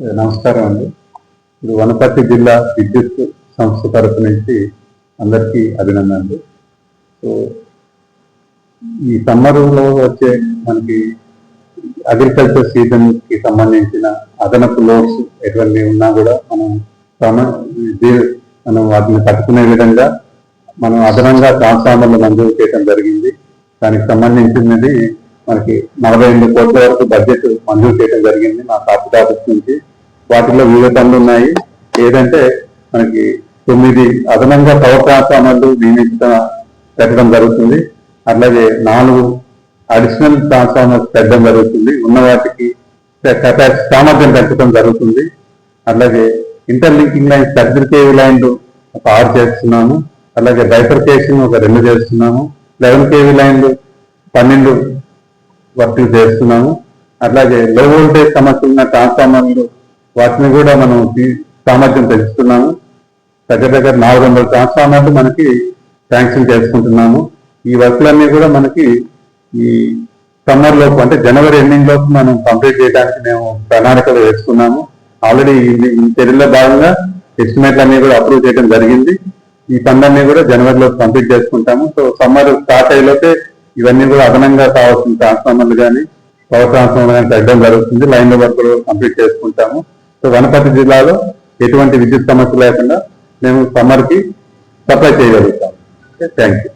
నమస్కారం అండి. ఇది వనపర్తి జిల్లా విద్యుత్ సంస్థ తరపు నుంచి అందరికీ అభినందనలు. సో ఈ సమ్మర్లో వచ్చే మనకి అగ్రికల్చర్ సీజన్కి సంబంధించిన అదనపు లోడ్స్ ఎటువంటి ఉన్నా కూడా మనం మనం వాటిని తట్టుకునే విధంగా మనం అదనంగా ట్రాన్స్ఫార్మర్లు మంజూరు చేయడం జరిగింది. దానికి సంబంధించినది మనకి నలభై ఎనిమిది కోట్ల వరకు బడ్జెట్ మంజూరు చేయడం జరిగింది మా కార్పొరేట్ ఆఫీస్ నుంచి. వాటిలో వివిధ పనులు ఉన్నాయి. ఏదంటే మనకి తొమ్మిది అదనంగా పవర్ ట్రాన్స్ఫార్మర్లు నియమించడం పెట్టడం జరుగుతుంది. అట్లాగే నాలుగు అడిషనల్ ట్రాన్స్ఫార్మర్స్ పెట్టడం జరుగుతుంది. ఉన్న వాటికి కెపాసిటీ సామర్థ్యం పెంచడం జరుగుతుంది. అట్లాగే ఇంటర్లింకింగ్ లైన్స్ థర్టీ కేవీ లైన్లు ఒక ఆరు చేస్తున్నాము. అలాగే బైఫర్కేషన్ ఒక రెండు చేస్తున్నాము. లెవెన్ కేవీ లైన్లు పన్నెండు వర్క్ చేస్తున్నాము. అట్లాగే లో వోల్టేజ్ సమస్య ఉన్న ట్రాన్స్ఫార్మర్లు వాటిని కూడా మనం సామర్థ్యం పెంచుతున్నాము. దగ్గర దగ్గర నాలుగు వందల ట్రాన్స్ఫార్మర్లు మనకి శాంక్షన్ చేసుకుంటున్నాము. ఈ వర్క్లన్నీ కూడా మనకి ఈ సమ్మర్ లోపు అంటే జనవరి ఎండింగ్ లోపు మనం కంప్లీట్ చేయడానికి మేము ప్రణాళికలు వేసుకున్నాము. ఆల్రెడీ ఈ చర్యల్లో భాగంగా ఎస్టిమేట్లు అన్ని కూడా అప్రూవ్ చేయడం జరిగింది. ఈ పనులన్నీ కూడా జనవరిలో కంప్లీట్ చేసుకుంటాము. సో సమ్మర్ స్టార్ట్ అయ్యేలోపే ఇవన్నీ కూడా అదనంగా కావాల్సిన ట్రాన్స్ఫార్మర్లు కానీ పవర్ ట్రాన్స్ఫార్మర్ కానీ పెట్టడం జరుగుతుంది. లైన్ వర్క్ కంప్లీట్ చేసుకుంటాము. సో వనపర్తి జిల్లాలో ఎటువంటి విద్యుత్ సమస్య లేకుండా మేము సమ్మర్కి సప్లై చేయగలుగుతాం. Thank you